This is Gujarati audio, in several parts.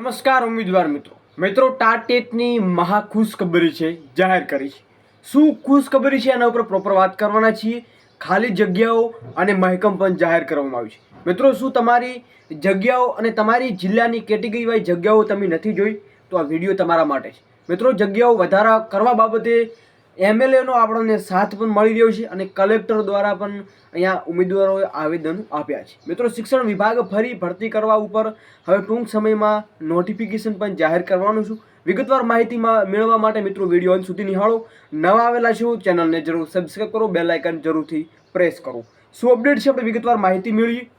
નમસ્કાર ઉમેદવાર મિત્રો. મિત્રો, ટાટેટની મહાખુશખબરી છે, જાહેર કરી છે. શું ખુશખબરી છે એના ઉપર પ્રોપર વાત કરવાના છીએ? ખાલી જગ્યાઓ અને મહેકમ પણ જાહેર કરવામાં આવી છે. મિત્રો, શું તમારી જગ્યાઓ અને તમારી જિલ્લાની કેટેગરી વાઇઝ જગ્યાઓ તમે નથી જોઈ? તો આ વીડિયો તમારા માટે છે. મિત્રો, જગ્યાઓ વધારા કરવા બાબતે એમએલએનો આપણને સાથ પણ મળી રહ્યો છે અને કલેક્ટર દ્વારા પણ અહીંયા ઉમેદવારોએ આવેદન આપ્યા છે. મિત્રો, શિક્ષણ વિભાગ ફરી ભરતી કરવા ઉપર હવે ટૂંક સમયમાં નોટિફિકેશન પણ જાહેર કરવાનું છું. વિગતવાર માહિતીમાં મેળવવા માટે મિત્રો, વીડિયો અંત સુધી નિહાળો. નવા આવેલા છો ચેનલને જરૂર સબસ્ક્રાઈબ કરો બેલ આઇકન જરૂરથી પ્રેસ કરો. શું અપડેટ છે? આપણે વિગતવાર માહિતી મેળવીએ.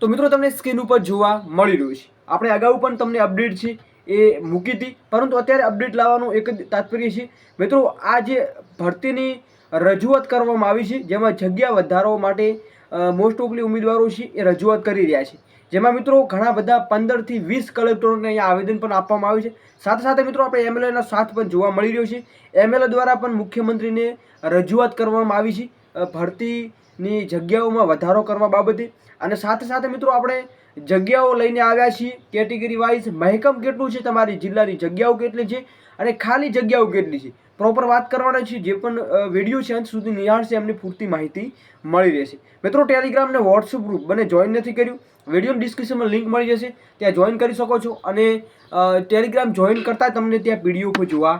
તો મિત્રો, તમને સ્ક્રીન ઉપર જોવા મળી રહ્યું છે. આપણે અગાઉ પણ તમને અપડેટ છે એ મૂકી હતી. પરંતુ અત્યારે અપડેટ લાવવાનું એક જ તાત્પર્ય છે. મિત્રો, આ જે ભરતીની રજૂઆત કરવામાં આવી છે, જેમાં જગ્યા વધારવા માટે મોસ્ટ ઓફલી ઉમેદવારો છે, એ રજૂઆત કરી રહ્યા છે. જેમાં મિત્રો ઘણા બધા પંદરથી વીસ કલેક્ટરોને અહીંયા આવેદન પણ આપવામાં આવ્યું છે. સાથે સાથે મિત્રો આપણે એમએલએના સાથ પણ જોવા મળી રહ્યો છે. એમએલએ દ્વારા પણ મુખ્યમંત્રીને રજૂઆત કરવામાં આવી છે ભરતીની જગ્યાઓમાં વધારો કરવા બાબતે. અને સાથે સાથે મિત્રો આપણે જગ્યાઓ લઈને આવ્યા છીએ. કેટેગરી વાઇઝ મહેકમ કેટલું છે? તમારી જિલ્લાની જગ્યાઓ કેટલી છે? અને ખાલી જગ્યાઓ કેટલી છે? પ્રોપર વાત કરવાના છે જે પણ વીડિયો છે, અંત સુધી નિહાળશે, એમની પૂરતી માહિતી મળી રહેશે. મિત્રો ટેલિગ્રામ ને વોટ્સઅપ ગ્રુપ બંને જોઈન નથી કર્યું. વીડિયો ડિસ્ક્રિપ્શનમાં લિંક મળી જશે. ત્યાં જોઈન કરી શકો છો. અને ટેલિગ્રામ જોઈન કરતાં તમને ત્યાં પીડીએફ જોવા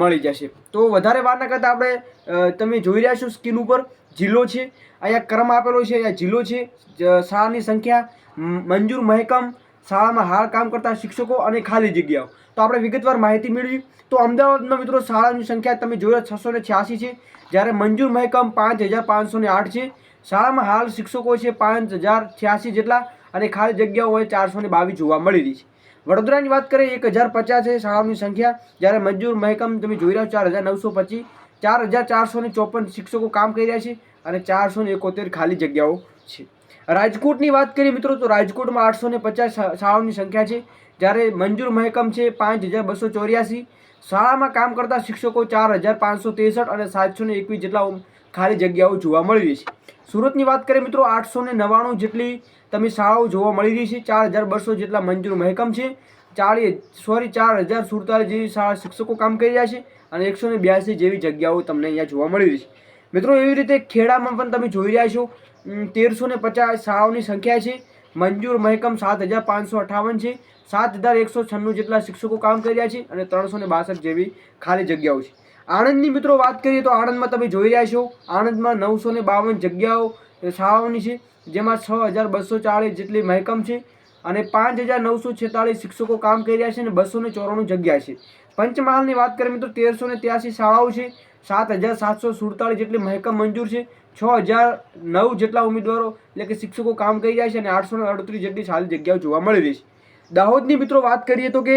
મળી જશે. તો વધારે વાર ના કરતાં આપણે તમે જોઈ રહ્યા છો સ્ક્રીન ઉપર. જિલ્લો છે. અહીંયા ક્રમ આપેલો છે. અહીંયા જિલ્લો છે. શાળાની સંખ્યા મંજૂર મહેકમ શાળામાં હાલ કામ કરતા શિક્ષકો અને ખાલી જગ્યાઓ. તો આપણે વિગતવાર માહિતી મેળવી. તો અમદાવાદમાં મિત્રો શાળાની સંખ્યા તમે જોયા છસો ને છ્યાસી છે. જ્યારે મંજૂર મહેકમ પાંચ હજાર પાંચસો ને આઠ છે. શાળામાં હાલ શિક્ષકો છે પાંચ હજાર છ્યાસી જેટલા અને ખાલી જગ્યાઓ હોય ચારસો ને બાવીસ જોવા મળી રહી છે. વડોદરાની વાત કરીએ, એક હજાર પચાસ છે શાળાઓની સંખ્યા. જ્યારે મંજૂર મહેકમ તમે જોઈ રહ્યા ચાર હજાર નવસો પચીસ. ચાર હજાર ચારસો ને ચોપન શિક્ષકો કામ કરી રહ્યા છે અને ચારસો ને એકોતેર ખાલી જગ્યાઓ છે. રાજકોટની વાત કરીએ મિત્રો, તો રાજકોટમાં આઠસો ને પચાસ શાળાઓની સંખ્યા છે. જ્યારે મંજૂર મહેકમ છે પાંચ હજાર બસો ચોર્યાસી. શાળામાં કામ કરતા શિક્ષકો ચાર હજાર પાંચસો ત્રેસઠ અને સાતસો ને એકવીસ જેટલા ખાલી જગ્યાઓ જોવા મળી રહી છે. સુરતની વાત કરીએ મિત્રો આઠસો ને નવ્વાણું જેટલી તમે શાળાઓ જોવા મળી રહી છે. ચાર હજાર બસો જેટલા મંજૂર મહેકમ છે. ચાળી સોરી, ચાર હજાર સુડતાલીસ જેવી શાળા શિક્ષકો કામ કરી રહ્યા છે અને એકસો ને બ્યાસી જેવી જગ્યાઓ તમને અહીંયા જોવા મળી રહી છે. મિત્રો, એવી રીતે ખેડામાં પણ તમે જોઈ રહ્યા છો તેરસો ને પચાસ શાળાઓની સંખ્યા છે. મંજૂર મહેકમ સાત હજાર પાંચસો અઠાવન છે. સાત હજાર એકસો છન્નું જેટલા શિક્ષકો કામ કરી રહ્યા છે અને ત્રણસો ને બાસઠ જેવી ખાલી જગ્યાઓ છે. આણંદની મિત્રો વાત કરીએ તો આણંદમાં તમે જોઈ રહ્યા છો, આણંદમાં નવસો ને બાવન જગ્યાઓ શાળાઓની છે, જેમાં છ હજાર બસો ચાળીસ જેટલી મહેકમ છે અને પાંચ હજાર નવસો છેતાળીસ શિક્ષકો કામ કરી રહ્યા છે અને બસો ને ચોરાણું જગ્યા છે. પંચમહાલની વાત કરીએ મિત્રો તેરસો ને ત્યાસી શાળાઓ છે, સાત હજાર સાતસો સુડતાળીસ જેટલી મહેકમ મંજૂર છે છ હજાર નવ જેટલા ઉમેદવારો એટલે કે શિક્ષકો કામ કરી રહ્યા છે અને આઠસો ને અડત્રીસ જેટલી ખાલી જગ્યાઓ જોવા મળી રહી છે. દાહોદની મિત્રો વાત કરીએ તો કે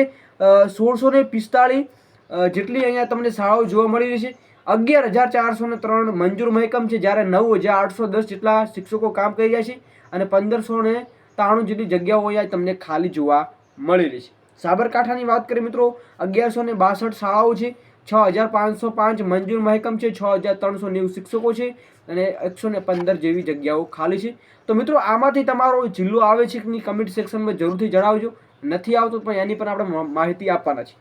સોળસો ને પિસ્તાળીસ જેટલી અહીંયા તમને શાળાઓ જોવા મળી રહી છે. અગિયાર હજાર ચારસો ને ત્રણ મંજૂર મહેકમ છે જ્યારે નવ હજાર આઠસો દસ જેટલા શિક્ષકો કામ કરી રહ્યા છે અને પંદરસો ને ત્રાણું જેટલી જગ્યાઓ અહીંયા તમને ખાલી જોવા મળી રહી છે. સાબરકાંઠાની વાત કરીએ મિત્રો, અગિયારસો ને બાસઠ શાળાઓ છે, છ હજાર પાંચસો પાંચ મંજૂર મહેકમ છે, છ હજાર ત્રણસો નેવું શિક્ષકો છે અને એકસો ને પંદર જેવી જગ્યાઓ ખાલી છે. તો મિત્રો, આમાંથી તમારો જિલ્લો આવે છે કે કમેન્ટ સેક્શનમાં જરૂરથી જણાવજો. નથી આવતો પણ એની પણ આપણે માહિતી આપવાના છે.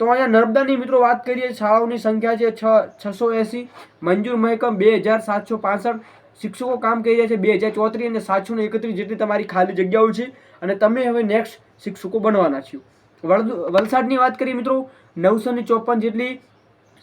તો અહીંયા નર્મદાની મિત્રો વાત કરીએ, શાળાઓની સંખ્યા છે છ, છસો એંસી, મંજૂર મહેકમ બે હજાર સાતસો પાસઠ, શિક્ષકો કામ કરી રહ્યા છે બે હજાર ચોત્રીસ અને સાતસો ને એકત્રીસ જેટલી તમારી ખાલી જગ્યાઓ છે. અને તમે હવે નેક્સ્ટ શિક્ષકો બનવાના છો. વલસાડની વાત કરીએ મિત્રો, નવસો ને ચોપન જેટલી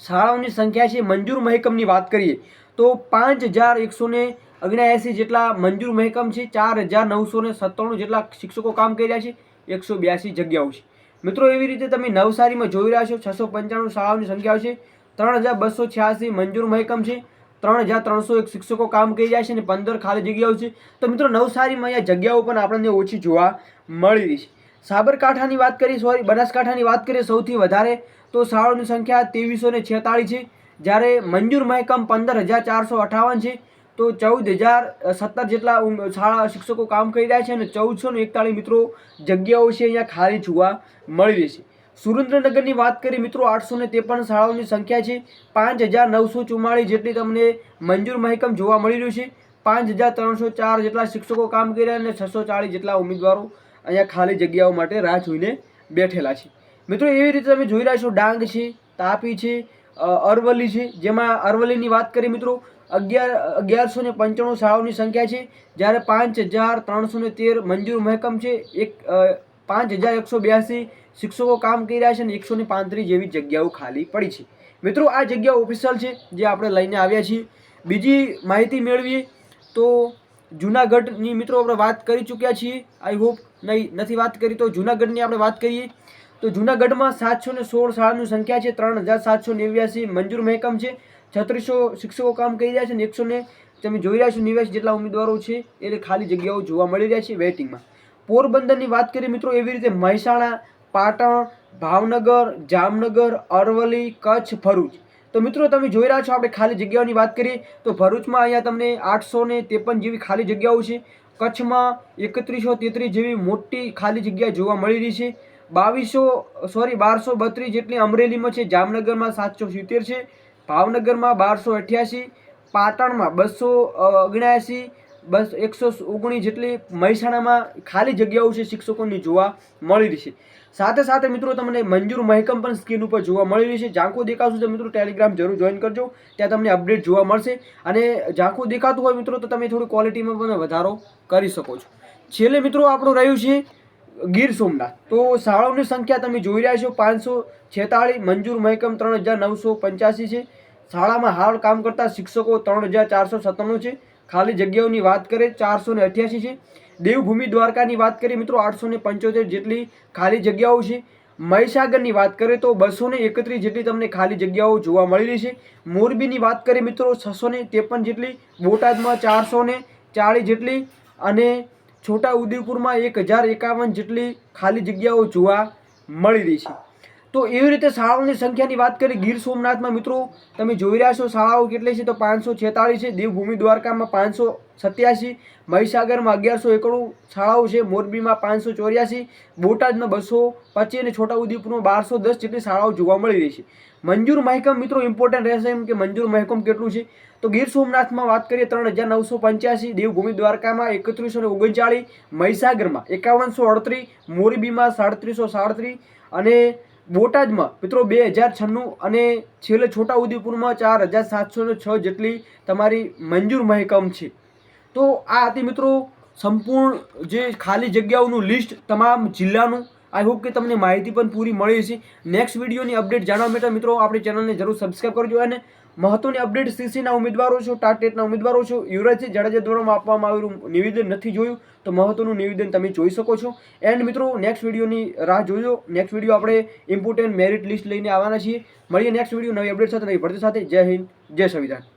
શાળાઓની સંખ્યા છે. મંજૂર મહેકમની વાત કરીએ તો પાંચ હજાર એકસો ને ઓગણ્યાએંસી જેટલા મંજૂર મહેકમ છે, ચાર હજાર નવસો ને સત્તાણું જેટલા શિક્ષકો કામ કરી રહ્યા છે, એકસો બ્યાસી જગ્યાઓ છે. મિત્રો, એવી રીતે તમે નવસારીમાં જોઈ રહ્યા છો, છસો પંચાણું શાળાઓની સંખ્યા છે, ત્રણ હજાર બસો છ્યાસી મંજૂર મહેકમ છે, ત્રણ હજાર ત્રણસો એક શિક્ષકો કામ કરી રહ્યા છે અને પંદર ખાલી જગ્યાઓ છે. તો મિત્રો, નવસારીમાં અહીંયા જગ્યાઓ પણ આપણને ઓછી જોવા મળી રહી છે. સાબરકાંઠાની વાત કરીએ, સોરી, બનાસકાંઠાની વાત કરીએ, સૌથી વધારે તો શાળાઓની સંખ્યા ત્રેવીસો ને છેતાળીસ છે. જ્યારે મંજૂર મહેકમ પંદર હજાર ચારસો અઠાવન છે, તો ચૌદ હજાર સત્તર જેટલા શાળા શિક્ષકો કામ કરી રહ્યા છે અને ચૌદસો ને એકતાળીસ મિત્રો જગ્યાઓ છે અહીંયા ખાલી જોવા મળી રહી છે. સુરેન્દ્રનગરની વાત કરીએ મિત્રો, આઠસો ને ત્રેપન શાળાઓની સંખ્યા છે, પાંચ હજાર નવસો ચુમ્માળીસ જેટલી તમને મંજૂર મહેકમ જોવા મળી રહ્યું છે. પાંચ હજાર ત્રણસો ચાર જેટલા શિક્ષકો કામ કરી રહ્યા અને છસો ચાળીસ જેટલા ઉમેદવારો અહીંયા ખાલી જગ્યાઓ માટે રાહ જોઈને બેઠેલા છે. મિત્રો, એવી રીતે તમે જોઈ રહ્યા છો, ડાંગ છે, તાપી છે અરવલ્લી છે. જેમાં અરવલ્લીની વાત કરીએ મિત્રો, અગિયાર, અગિયારસો ને પંચાણું શાળાઓની સંખ્યા છે. જ્યારે પાંચ હજાર ત્રણસો ને તેર મંજૂર મહેકમ છે. એક પાંચ હજાર એકસો બ્યાસી શિક્ષકો કામ કરી રહ્યા છે અને એકસો ને પાંત્રીસ જેવી જગ્યાઓ ખાલી પડી છે. મિત્રો, આ જગ્યાઓ ઓફિશિયલ છે, જે આપણે લઈને આવ્યા છીએ. બીજી માહિતી મેળવીએ તો જુનાગઢની મિત્રો આપણે વાત કરી ચૂક્યા છીએ. આઈ હોપ નહીં, નથી વાત કરી તો જુનાગઢની આપણે વાત કરીએ. તો જુનાગઢમાં સાતસો ને સોળ શાળાની સંખ્યા છે, ત્રણ હજાર સાતસો નેવ્યાસી મંજૂર મહેકમ છે, છત્રીસો શિક્ષકો કામ કરી રહ્યા છે અને એકસો ને, તમે જોઈ રહ્યા છો નેવ્યાસી જેટલા ઉમેદવારો છે એટલે ખાલી જગ્યાઓ જોવા મળી રહ્યા છે વેઇટિંગમાં પોરબંદરની વાત કરીએ મિત્રો, એવી રીતે મહેસાણા, પાટણ, ભાવનગર, જામનગર, અરવલ્લી, કચ્છ, ભરૂચ. તો મિત્રો, તમે જોઈ રહ્યા છો, આપણે ખાલી જગ્યાઓની વાત કરીએ, તો ભરૂચમાં અહીંયા તમને આઠસો ને ત્રેપન જેવી ખાલી જગ્યાઓ છે. કચ્છમાં એકત્રીસો તેત્રીસ જેવી મોટી ખાલી જગ્યા જોવા મળી રહી છે. બાવીસો સોરી બારસો બત્રીસ જેટલી અમરેલીમાં છે, જામનગરમાં સાતસો સિત્તેર છે, ભાવનગરમાં બારસો અઠ્યાસી, પાટણમાં બસો ઓગણ્યાસી, બસ એકસો ઓગણીસ જેટલી મહેસાણામાં ખાલી જગ્યાઓ છે શિક્ષકોની જોવા મળી રહી છે સાથે સાથે મિત્રો તમને મંજૂર મહેકમ પણ સ્ક્રીન ઉપર જોવા મળી રહી છે ઝાંખું દેખાશું તો મિત્રો ટેલિગ્રામ જરૂર જોઈન કરજો. ત્યાં તમને અપડેટ જોવા મળશે. અને ઝાંખું દેખાતું હોય મિત્રો તો તમે થોડી ક્વોલિટીમાં પણ વધારો કરી શકો છો. છેલ્લે મિત્રો આપણું રહ્યું છે ગીર સોમનાથ. તો શાળાઓની સંખ્યા તમે જોઈ રહ્યા છો, પાંચસો છેતાળીસ, મંજૂર મહેકમ ત્રણ હજાર નવસો પંચ્યાસી છે. શાળામાં હાલ કામ કરતા શિક્ષકો ત્રણ હજાર ચારસો સત્તાણું છે. ખાલી જગ્યાઓની વાત કરીએ, ચારસો ને અઠ્યાસી છે. દેવભૂમિ દ્વારકાની વાત કરીએ મિત્રો, આઠસો ને પંચોતેર જેટલી ખાલી જગ્યાઓ છે. મહીસાગરની વાત કરીએ તો બસો ને એકત્રીસ જેટલી તમને ખાલી જગ્યાઓ જોવા મળી રહી છે. મોરબીની વાત કરીએ મિત્રો, છસો ને ત્રેપન જેટલી, બોટાદમાં ચારસો ને ચાળીસ જેટલી અને છોટા ઉદેપુરમાં એક હજાર એકાવન જેટલી ખાલી જગ્યાઓ જોવા મળી રહી છે. તો એવી રીતે શાળાઓની સંખ્યાની વાત કરીએ ગીર સોમનાથમાં મિત્રો તમે જોઈ રહ્યા છો, શાળાઓ કેટલી છે તો પાંચસો છેતાળીસ છે, દેવભૂમિ દ્વારકામાં પાંચસો સત્યાસી, મહીસાગરમાં અગિયારસો એકડું શાળાઓ છે, મોરબીમાં પાંચસો ચોર્યાસી, બોટાદમાં બસો પચીસ અને છોટાઉદેપુરમાં બારસો દસ જેટલી શાળાઓ જોવા મળી રહી છે. મંજૂર મહેકમ મિત્રો ઇમ્પોર્ટન્ટ રહેશે એમ કે મંજૂર મહેકમ કેટલું છે? તો ગીર સોમનાથમાં વાત કરીએ ત્રણ હજાર નવસો પંચ્યાસી, દેવભૂમિ દ્વારકામાં એકત્રીસો ને ઓગણચાળીસ, મહીસાગરમાં એકાવનસો અડત્રીસ, મોરબીમાં સાડત્રીસો સાડત્રીસ અને બોટાદમાં. મિત્રો, બે હજાર છન્નું અને છેલ્લે છોટાઉદેપુરમાં ચાર હજાર સાતસો છ જેટલી તમારી મંજૂર મહેકમ છે. તો આ હતી મિત્રો, સંપૂર્ણ જે ખાલી જગ્યાઓનું લિસ્ટ તમામ જિલ્લાનું. આઈ હોપ કે તમને માહિતી પણ પૂરી મળી છે નેક્સ્ટ વિડીયોની અપડેટ જાણવા માટે મિત્રો આપણી ચેનલને જરૂર સબસ્ક્રાઈબ કરજો અને મહત્વની અપડેટ સીસીના ઉમેદવારો છો ટાટેટના ઉમેદવારો છો, યુવરાજસિંહ જાડેજા દ્વારા આપવામાં આવેલું નિવેદન નથી જોયું, તો મહત્વનું નિવેદન તમે જોઈ શકો છો. એન્ડ મિત્રો નેક્સ્ટ વિડીયોની રાહ જોજો. નેક્સ્ટ વીડિયો આપણે ઇમ્પોર્ટન્ટ મેરિટ લિસ્ટ લઈને આવવાના છીએ. મળીએ નેક્સ્ટ વીડિયો નવી અપડેટ સાથે, નવી ભરતી સાથે. જય હિન્દ, જય સંવિધાન.